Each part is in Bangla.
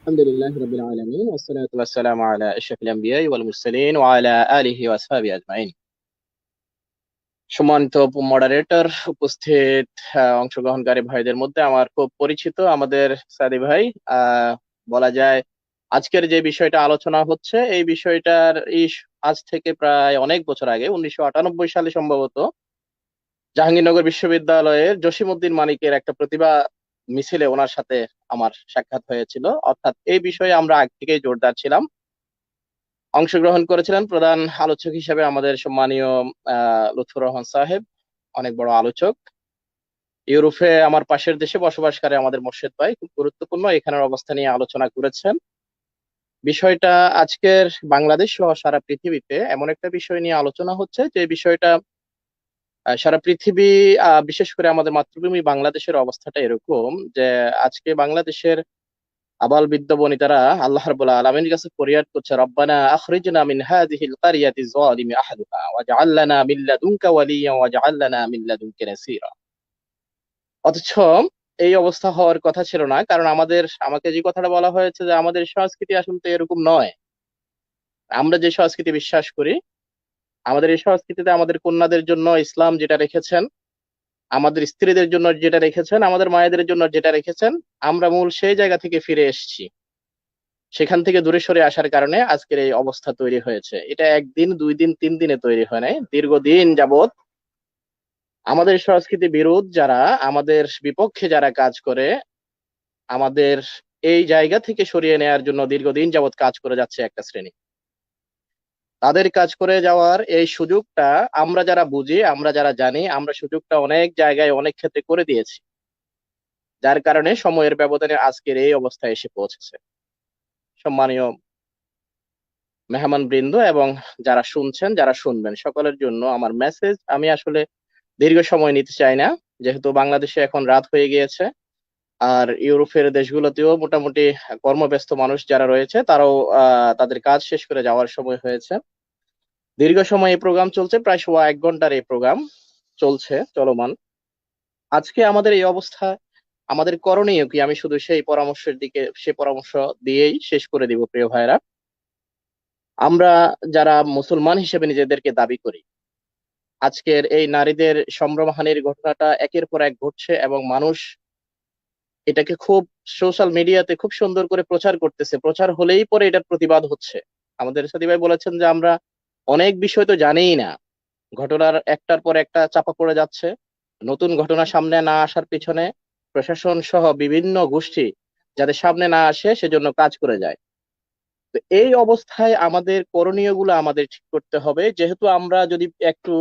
الحمد لله رب العالمين والصلاة والسلام على أشرف الأنبياء والمرسلين وعلى آله وأصحابه أجمعين সম্মানিত মডারেটর উপস্থিত আহ, অংশগ্রহণকারী ভাইদের মধ্যে আমার খুব পরিচিত আমাদের সাদি ভাই আহ, বলা যায় আজকের যে বিষয়টা আলোচনা হচ্ছে এই বিষয়টার এই আজ থেকে প্রায় অনেক বছর আগে উনিশশো আটানব্বই সালে সম্ভবত জাহাঙ্গীরনগর বিশ্ববিদ্যালয়ের জসিমউদ্দিন মানিকের একটা প্রতিভা মিছিলে ওনার সাথে আমার সাক্ষাৎ হয়েছিল। অর্থাৎ এই বিষয়ে আমরা আগ থেকেই জোরদার ছিলাম। অংশগ্রহণ করেছিলেন প্রধান আলোচক হিসেবে আমাদের সম্মানীয় লুৎফুর রহমান সাহেব, অনেক বড় আলোচক। ইউরোপে, আমার পাশের দেশে বসবাসকারী আমাদের মোর্শেদ ভাই, খুব গুরুত্বপূর্ণ, এখানের অবস্থা নিয়ে আলোচনা করেছেন। বিষয়টা আজকের বাংলাদেশ সহ সারা পৃথিবীতে এমন একটা বিষয় নিয়ে আলোচনা হচ্ছে যে বিষয়টা সারা পৃথিবী বিশেষ করে আমাদের মাতৃভূমি বাংলাদেশের অবস্থাটা এরকম যে, আজকে বাংলাদেশের আবাল বৃদ্ধ বনিতারা আল্লাহ রাব্বুল আলামিনের কাছে ফরিয়াদ করছে, রব্বানা আখরিজনা মিন হাযিহিল ক্বরিয়াতি যালিমি আহলুহা ওয়াজআল লানা মিন লাদুনকা ওয়ালিয়্যান ওয়াজআল লানা মিন লাদুনকা নাসীরা। অথচ এই অবস্থা হওয়ার কথা ছিল না, কারণ আমাদের, আমাকে যে কথাটা বলা হয়েছে যে আমাদের সংস্কৃতি আসলে তো এরকম নয়। আমরা যে সংস্কৃতি বিশ্বাস করি আমাদের এই সংস্কৃতিতে আমাদের কন্যাদের জন্য ইসলাম যেটা রেখেছেন, আমাদের স্ত্রীদের জন্য যেটা রেখেছেন, আমাদের মায়েদের জন্য যেটা রেখেছেন, আমরা মূল সেই জায়গা থেকে ফিরে এসেছি। সেখান থেকে দূরে সরে আসার কারণে আজকের এই অবস্থা তৈরি হয়েছে। এটা একদিন, দুই দিন, তিন দিনে তৈরি হয় নাই, দীর্ঘদিন যাবত আমাদের সংস্কৃতি বিরোধ যারা, আমাদের বিপক্ষে যারা কাজ করে, আমাদের এই জায়গা থেকে সরিয়ে নেয়ার জন্য দীর্ঘদিন যাবৎ কাজ করে যাচ্ছে একটা শ্রেণি। তাদের কাজ করে যাওয়ার এই সুযোগটা আমরা যারা বুঝি, আমরা যারা জানি, আমরা সুযোগটা অনেক জায়গায়, অনেক ক্ষেত্রে করে দিয়েছি। যার কারণে সময়ের ব্যবধানে আজকের এই অবস্থায় এসে পৌঁছেছে। সম্মানীয় মেহমান বৃন্দ এবং যারা শুনছেন, যারা শুনবেন, সকলের জন্য আমার মেসেজ আমি আসলে দীর্ঘ সময় নিতে চাই না। যেহেতু বাংলাদেশে এখন রাত হয়ে গিয়েছে, আর ইউরোপের দেশগুলোতেও মোটামুটি কর্মব্যস্ত মানুষ যারা রয়েছে, তারাও তাদের কাজ শেষ করে যাওয়ার সময় হয়েছে। দীর্ঘ সময় এই প্রোগ্রাম চলছে, প্রায় সোয়া এক ঘণ্টার এই প্রোগ্রাম চলছে, চলমান। আজকে আমাদের এই অবস্থা, আমাদের করণীয় কি? আমি শুধু সেই পরামর্শের দিকে সে পরামর্শ দিয়েই শেষ করে দিব, প্রিয় ভাইরা আমরা যারা মুসলমান হিসেবে নিজেদেরকে দাবি করি, আজকের এই নারীদের সম্ভ্রমহানির ঘটনাটা একের পর এক ঘটছে এবং মানুষ এটাকে খুব সোশ্যাল মিডিয়াতে খুব সুন্দর করে প্রচার করতেছে। প্রচার হলেই পরে এটার প্রতিবাদ হচ্ছে। আমাদের সাথী ভাই বলেছেন যে আমরা অনেক বিষয় তো জানেই না। ঘটনার একটার পর একটা চাপা পড়ে যাচ্ছে। নতুন ঘটনা সামনে না আসার পিছনে প্রশাসন সহ বিভিন্ন গোষ্ঠী যাদের সামনে না আসে সেজন্য কাজ করে যায়। তো এই অবস্থায় আমাদের করণীয়গুলো আমাদের ঠিক করতে হবে। যেহেতু আমরা যদি একটু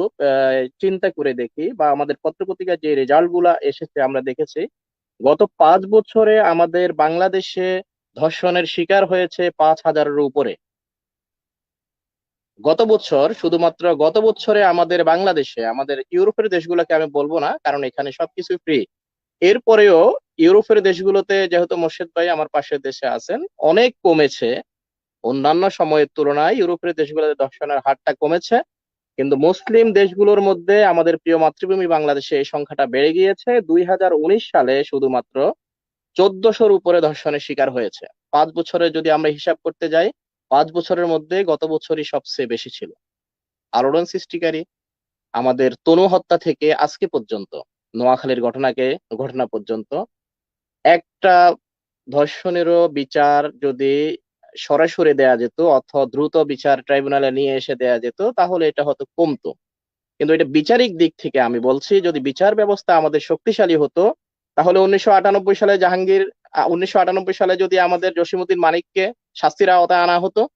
চিন্তা করে দেখি বা আমাদের পত্রপত্রিকার যে রেজাল্টগুলা এসেছে আমরা দেখেছি, গত পাঁচ বছরে আমাদের বাংলাদেশে ধর্ষণের শিকার হয়েছে পাঁচ হাজারের উপরে। গত বছর, শুধুমাত্র গত বছরে আমাদের বাংলাদেশে, আমাদের ইউরোপের দেশগুলোকে আমি বলব না, কারণ এখানে সবকিছু ফ্রি এরপরেও ইউরোপের দেশগুলোতে যেহেতু মোর্শেদ ভাই আমার পাশের দেশে আছেন, অনেক কমেছে। অন্যান্য সময়ের তুলনায় ইউরোপের দেশগুলোতে ধর্ষণের হারটা কমেছে। কিন্তু মুসলিম দেশগুলোর মধ্যে আমাদের প্রিয় মাতৃভূমি বাংলাদেশে এই সংখ্যাটা বেড়ে গিয়েছে। দুই হাজার উনিশ সালে শুধুমাত্র চোদ্দশোর উপরে ধর্ষণের শিকার হয়েছে। পাঁচ বছরে যদি আমরা হিসাব করতে যাই পাঁচ বছরের মধ্যে গত বছরই সবচেয়ে বেশি ছিল। আলোড়ন সৃষ্টিকারী আমাদের তনু হত্যা থেকে আজকে পর্যন্ত, নোয়াখালীর ঘটনাকে, ঘটনা পর্যন্ত, একটা ধর্ষণেরও বিচার যদি সরাসরি দেয়া যেত অথবা দ্রুত বিচার ট্রাইব্যুনালে নিয়ে এসে দেয়া যেত, তাহলে এটা হয়তো কমতো। কিন্তু এটা বিচারিক দিক থেকে আমি বলছি, যদি বিচার ব্যবস্থা আমাদের শক্তিশালী হতো, তাহলে উনিশশো আটানব্বই সালে জাহাঙ্গীর উনিশশো আটানব্বই সালে যদি আমাদের জসিমুদ্দিন মানিককে শাস্তির আওতায় আনা হতো,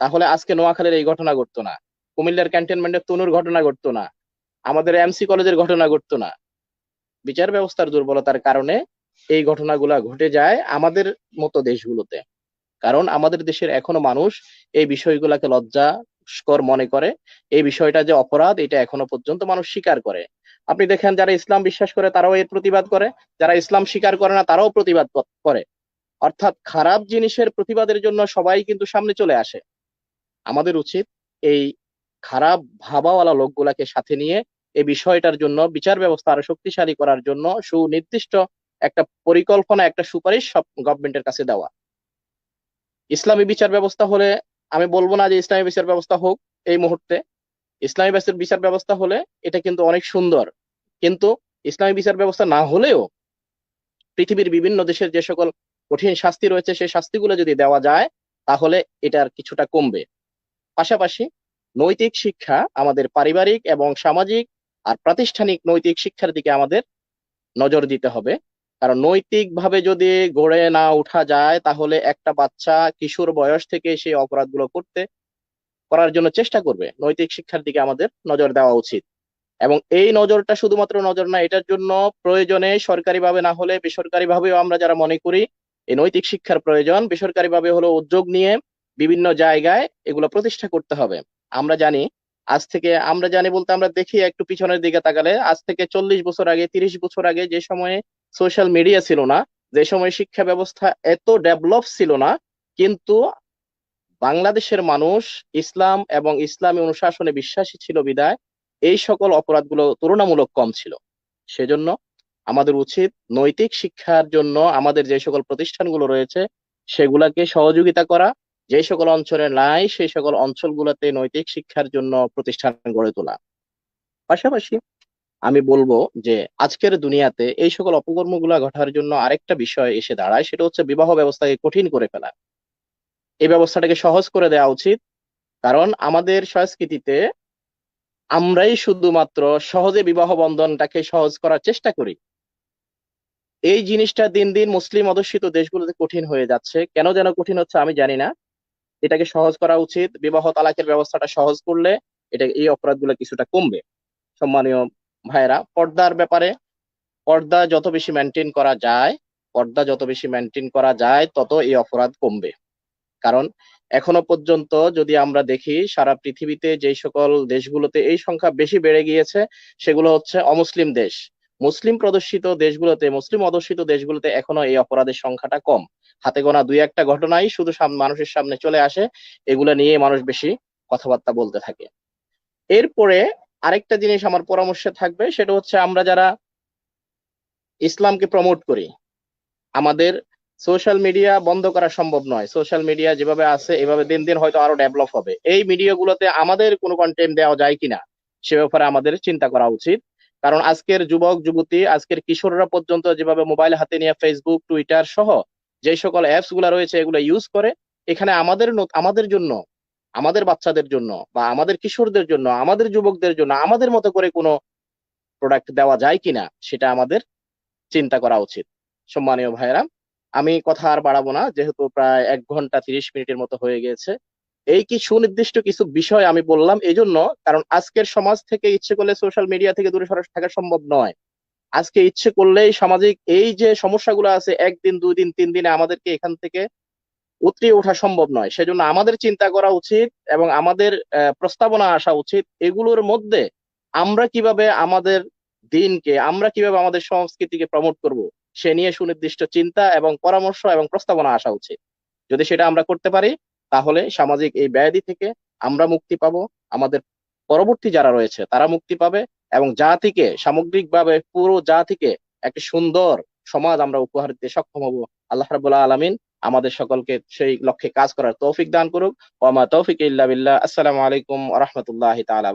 তাহলে আজকে নোয়াখালীর এই ঘটনা ঘটতো না। কুমিল্লার ক্যান্টনমেন্টের তনুর ঘটনা ঘটতো না। আমাদের এমসি কলেজের ঘটনা ঘটতো না। বিচার ব্যবস্থার দুর্বলতার কারণে এই ঘটনাগুলা ঘটে যায় আমাদের মতো দেশগুলোতে। কারণ আমাদের দেশের এখনও মানুষ এই বিষয়গুলাকে লজ্জাস্কর মনে করে। এই বিষয়টা যে অপরাধ, এটা এখনও পর্যন্ত মানুষ স্বীকার করে। আপনি দেখেন যারা ইসলাম বিশ্বাস করে, তারাও এর প্রতিবাদ করে। যারা ইসলাম স্বীকার করে না, তারাও প্রতিবাদ করে। অর্থাৎ খারাপ জিনিসের প্রতিবাদের জন্য সবাই কিন্তু সামনে চলে আসে। আমাদের উচিত এই খারাপ ভাবাওয়ালা লোকগুলাকে সাথে নিয়ে এই বিষয়টার জন্য বিচার ব্যবস্থা আরও শক্তিশালী করার জন্য সুনির্দিষ্ট একটা পরিকল্পনা, একটা সুপারিশ সব গভর্নমেন্টের কাছে দেওয়া। ইসলামী বিচার ব্যবস্থা হলে, আমি বলব না যে ইসলামী বিচার ব্যবস্থা হোক এই মুহূর্তে। ইসলামী বিচার বিচার ব্যবস্থা হলে এটা কিন্তু অনেক সুন্দর। কিন্তু ইসলামী বিচার ব্যবস্থা না হলেও পৃথিবীর বিভিন্ন দেশের যে সকল কঠিন শাস্তি রয়েছে, সেই শাস্তিগুলো যদি দেওয়া যায়, তাহলে এটার কিছুটা কমবে। পাশাপাশি নৈতিক শিক্ষা আমাদের পারিবারিক এবং সামাজিক আর প্রাতিষ্ঠানিক নৈতিক শিক্ষার দিকে আমাদের নজর দিতে হবে। কারণ নৈতিকভাবে যদি গড়ে না ওঠা যায়, তাহলে একটা বাচ্চা কিশোর বয়স থেকে সেই অপরাধগুলো করতে, করার জন্য চেষ্টা করবে। নৈতিক শিক্ষার দিকে আমাদের নজর দেওয়া উচিত। এবং এই নজরটা শুধুমাত্র নজর না, এটার জন্য প্রয়োজনে সরকারিভাবে না হলে বেসরকারিভাবেও আমরা যারা মনে করি এই নৈতিক শিক্ষার প্রয়োজন। বেসরকারিভাবে হলো উদ্যোগ নিয়ে বিভিন্ন জায়গায় এগুলো প্রতিষ্ঠা করতে হবে। আমরা জানি, আজ থেকে আমরা জানি বলতে আমরা দেখি একটু পিছনের দিকে তাকালে, আজ থেকে চল্লিশ বছর আগে, তিরিশ বছর আগে যে সময়ে সোশ্যাল মিডিয়া ছিল না, যে সময় শিক্ষা ব্যবস্থা এত ডেভেলপ ছিল না, কিন্তু বাংলাদেশের মানুষ ইসলাম এবং ইসলামী অনুশাসনে বিশ্বাসী ছিল বিদায় এই সকল অপরাধগুলো তুলনামূলক কম ছিল। সেজন্য আমাদের উচিত নৈতিক শিক্ষার জন্য আমাদের যে সকল প্রতিষ্ঠানগুলো রয়েছে, সেগুলাকে সহযোগিতা করা, যে সকল অঞ্চলে নাই সেই সকল অঞ্চলগুলোতে নৈতিক শিক্ষার জন্য প্রতিষ্ঠান গড়ে তোলা। পাশাপাশি আমি বলব যে আজকের দুনিয়াতে এই সকল অপকর্মগুলা ঘটার জন্য আরেকটা বিষয় এসে দাঁড়ায়, সেটা হচ্ছে বিবাহ ব্যবস্থাকে কঠিন করে ফেলা। এই ব্যবস্থাটাকে সহজ করে দেওয়া উচিত, কারণ আমাদের সংস্কৃতিতে আমরাই শুধুমাত্র সহজে বিবাহ বন্ধনটাকে সহজ করার চেষ্টা করি। এই জিনিসটা দিন দিন মুসলিম অধ্যুষিত দেশগুলোতে কঠিন হয়ে যাচ্ছে। কেন যেন কঠিন হচ্ছে আমি জানি না। এটাকে সহজ করা উচিত। বিবাহ তালাকের ব্যবস্থাটা সহজ করলে এটা এই অপরাধগুলো কিছুটা কমবে। সম্মানীয় ভাইরা পর্দার ব্যাপারে পর্দা যত বেশি মেনটেন করা যায়, পর্দা যত বেশি মেনটেন করা যায়, তত এই অপরাধ কমবে। কারণ এখনও পর্যন্ত যদি আমরা দেখি, সারা পৃথিবীতে যে সকল দেশগুলোতে এই সংখ্যা বেশি বেড়ে গিয়েছে, সেগুলো হচ্ছে অমুসলিম দেশ। মুসলিম প্রদর্শিত দেশগুলোতে, মুসলিম অধ্যুষিত দেশগুলোতে এখনও এই অপরাধের সংখ্যাটা কম। হাতে গোনা দুই একটা ঘটনাই শুধু মানুষের সামনে চলে আসে, এগুলো নিয়ে মানুষ বেশি কথাবার্তা বলতে থাকে। এরপরে আরেকটা জিনিস আমার পরামর্শে থাকবে, সেটা হচ্ছে আমরা যারা ইসলামকে প্রমোট করি, আমাদের সোশ্যাল মিডিয়া বন্ধ করা সম্ভব নয়। সোশ্যাল মিডিয়া যেভাবে আছে, এভাবে দিন দিন হয়তো আরও ডেভেলপ হবে। এই মিডিয়াগুলোতে আমাদের কোনো কন্টেন্ট দেওয়া যায় কিনা, সে ব্যাপারে আমাদের চিন্তা করা উচিত। কারণ আজকের যুবক, যুবতী, আজকের কিশোররা পর্যন্ত যেভাবে মোবাইল হাতে নিয়ে ফেসবুক টুইটার সহ যে সকল অ্যাপসগুলা রয়েছে এগুলো ইউজ করে, এখানে আমাদের আমাদের জন্য, আমাদের বাচ্চাদের জন্য বা আমাদের কিশোরদের জন্য, আমাদের যুবকদের জন্য, আমাদের মতো করে কোনো প্রোডাক্ট দেওয়া যায় কিনা সেটা আমাদের চিন্তা করা উচিত। সম্মানীয় ভাইরা আমি কথা আর বাড়াবো না, যেহেতু প্রায় এক ঘণ্টা তিরিশ মিনিটের মতো হয়ে গেছে এই কি সুনির্দিষ্ট কিছু বিষয় আমি বললাম? এই জন্য কারণ আজকের সমাজ থেকে ইচ্ছে করলে সোশ্যাল মিডিয়া থেকে দূরে সরে থাকা সম্ভব নয়। আজকে ইচ্ছে করলেই সামাজিক এই যে সমস্যাগুলো আছে, একদিন দুই দিন তিন দিনে আমাদেরকে এখান থেকে উতরিয়ে ওঠা সম্ভব নয়। সেজন্য আমাদের চিন্তা করা উচিত এবং আমাদের প্রস্তাবনা আসা উচিত এগুলোর মধ্যে আমরা কীভাবে আমাদের দিনকে, আমরা কীভাবে আমাদের সংস্কৃতিকে প্রমোট করব, সে নিয়ে সুনির্দিষ্ট চিন্তা এবং পরামর্শ এবং প্রস্তাবনা আসা উচিত। যদি সেটা আমরা করতে পারি তাহলে সামাজিক এই ব্যাধি থেকে আমরা মুক্তি পাবো। আমাদের পরবর্তী যারা রয়েছে, তারা মুক্তি পাবে এবং জাতিকে সামগ্রিকভাবে পুরো জাতিকে একটি সুন্দর সমাজ আমরা উপহার দিতে সক্ষম হব। আল্লাহ রাবুল্লাহ আলমিন আমাদের সকলকে সেই লক্ষ্যে কাজ করার তৌফিক দান করুক। ওমা তৌফিক ইল্লা বিল্লাহ। আসসালামু আলাইকুম রহমতুল্লাহ তালা